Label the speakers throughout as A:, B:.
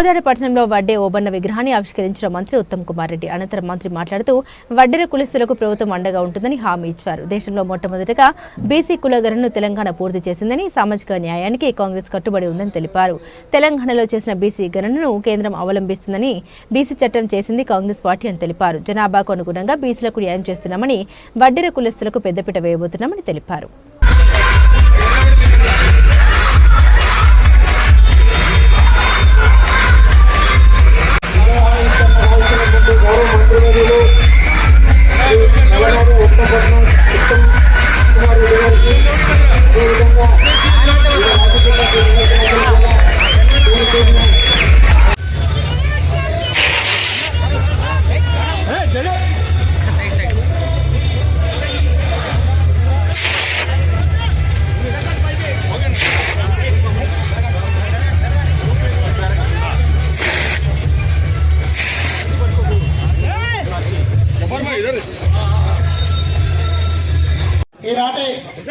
A: గోదావరి పట్టణంలో వడ్డే ఓబన్న విగ్రహాన్ని ఆవిష్కరించిన మంత్రి ఉత్తమ్ కుమార్ రెడ్డి అనంతరం మంత్రి మాట్లాడుతూ వడ్డెర కులస్తులకు ప్రభుత్వం అండగా ఉంటుందని హామీ ఇచ్చారు. దేశంలో మొట్టమొదటిగా బీసీ కులగణను తెలంగాణ పూర్తి చేసిందని సామాజిక న్యాయానికి కాంగ్రెస్ కట్టుబడి ఉందని తెలిపారు. తెలంగాణలో చేసిన బీసీ గణనను కేంద్రం అవలంబిస్తుందని బీసీ చట్టం చేసింది కాంగ్రెస్ పార్టీ అని తెలిపారు. జనాభాకు అనుగుణంగా బీసీలకు న్యాయం చేస్తున్నామని వడ్డెర కులస్తులకు పెద్దపీట వేయబోతున్నామని తెలిపారు.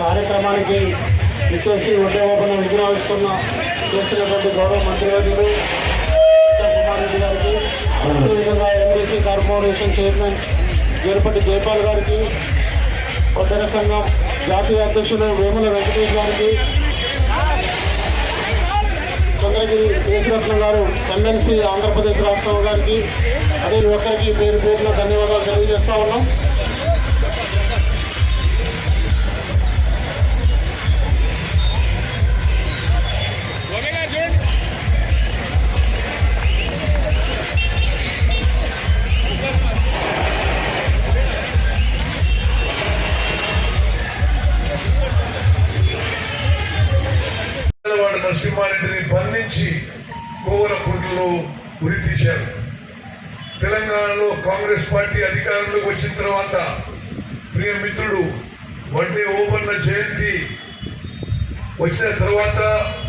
B: కార్యక్రమానికి విచ్చేసి ఉద్యోగపన విగ్రహిస్తున్న చేసినటువంటి గౌరవ మంత్రివర్యులు కుమార్ రెడ్డి గారికి అదేవిధంగా MBC corporation chairman Jarupati Jayapal గారికి కొత్తర సంఘం జాతీయ అధ్యక్షులు వేముల వెంకటేష్ గారికి చంద్రగిరి యేసురత్నం గారు ఎమ్మెల్సీ ఆంధ్రప్రదేశ్ రాష్ట్రం గారికి అదే ఒక్కరికి పేరు పేరున ధన్యవాదాలు తెలియజేస్తా ఉన్నాం.
C: కోవలకుంటలో ఉరి తీశారు. తెలంగాణలో కాంగ్రెస్ పార్టీ అధికారంలోకి వచ్చిన తర్వాత ప్రియ మిత్రుడు వడ్డే ఓబన్న జయంతి వచ్చిన తర్వాత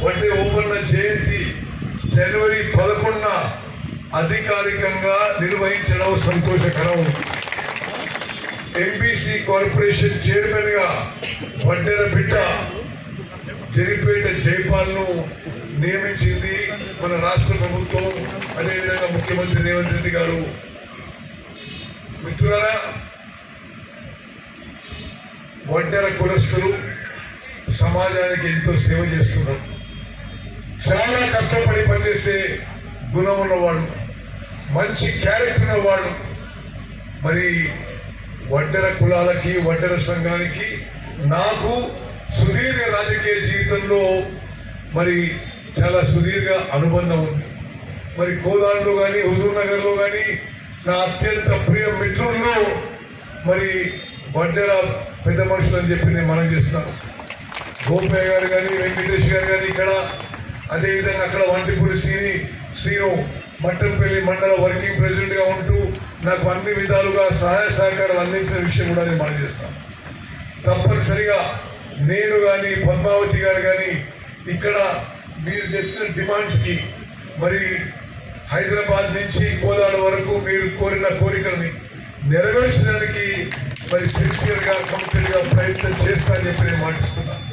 C: వడ్డే ఓబన్న జయంతి జనవరి పదకొండున అధికారికంగా నిర్వహించడం సంతోషకరం. ఎంబీసీ కార్పొరేషన్ చైర్మన్గా వడ్డెర బిడ్డ జరిపేట జైపాల్ను నియమించింది మన రాష్ట్ర ప్రభుత్వం అదేవిధంగా ముఖ్యమంత్రి రేవంత్ రెడ్డి గారు. మిత్రులారా వడ్డెర కులస్తులు సమాజానికి ఎంతో సేవ చేస్తున్నారు. చాలా కష్టపడి పనిచేసే గుణం ఉన్నవాడు మంచి క్యారెక్టర్ ఉన్నవాడు మరి వడ్డెర కులాలకి వడ్డెర సంఘానికి నాకు సుదీర్ఘ రాజకీయ జీవితంలో మరి చాలా సుదీర్ఘ అనుబంధం ఉంది. మరి కోదాండ్లో కానీ హుజూర్ నగర్లో కానీ నా అత్యంత ప్రియ మిత్రుల్లో మరి వడ్డెర పెద్ద మనుషులు అని చెప్పి నేను మనం చేస్తున్నాను గోపయ్య గారు కానీ వెంకటేష్ గారు కానీ ఇక్కడ అదేవిధంగా అక్కడ వంటిపూడి సీని సీను మట్టంపల్లి మండల వర్కింగ్ ప్రెసిడెంట్గా ఉంటూ నాకు అన్ని విధాలుగా సహాయ సహకారాలు అందించిన విషయం కూడా నేను మనం చేస్తాను తప్పనిసరిగా నేను కానీ పద్మావతి గారు కానీ ఇక్కడ మీరు చెప్పిన డిమాండ్స్కి మరి హైదరాబాద్ నుంచి కోదాడ వరకు మీరు కోరిన కోరికల్ని నెరవేర్చడానికి మరి సిన్సియర్గా గా ప్రయత్నం చేస్తానని చెప్పి నేను మాటిస్తున్నాను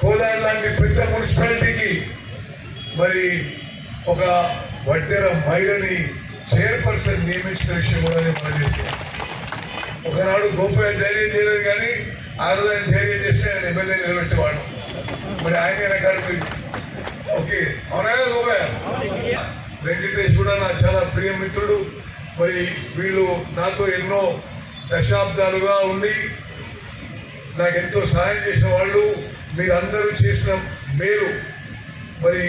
C: కోదాడ లాంటి పెద్ద మున్సిపాలిటీకి మరి ఒక వడ్డెర మహిళని చైర్పర్సన్ నియమించిన విషయం కూడా నేను ఒకనాడు గోపయ్య ధైర్యం చేయలేదు కానీ ఆ రోజు ఆయన ధైర్యం చేస్తే ఆయన ఎమ్మెల్యే నిలబెట్టేవాడు. మరి ఆయన రికార్డు ఓకే అవునా కదా వెంకటేష్ కూడా నా చాలా ప్రియ మిత్రుడు. మరి వీళ్ళు నాతో ఎన్నో దశాబ్దాలుగా ఉండి నాకు ఎంతో సహాయం చేసిన వాళ్ళు. మీరందరూ చేసిన మేలు. మరి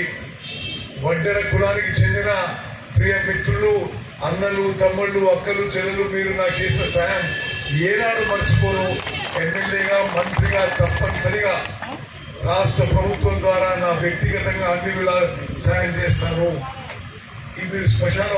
C: వడ్డెర కులానికి చెందిన ప్రియ మిత్రులు అన్నలు తమ్ముళ్ళు అక్కలు చెల్లెలు మీరు నాకు చేసిన సహాయం ఏనాడు మర్చిపోను. ఎమ్మెల్యేగా మంత్రిగా తప్పనిసరిగా రాష్ట్ర ప్రభుత్వం ద్వారా నా వ్యక్తిగతంగా అన్ని విలా సాయం చేస్తాను. ఇది శ్మశాన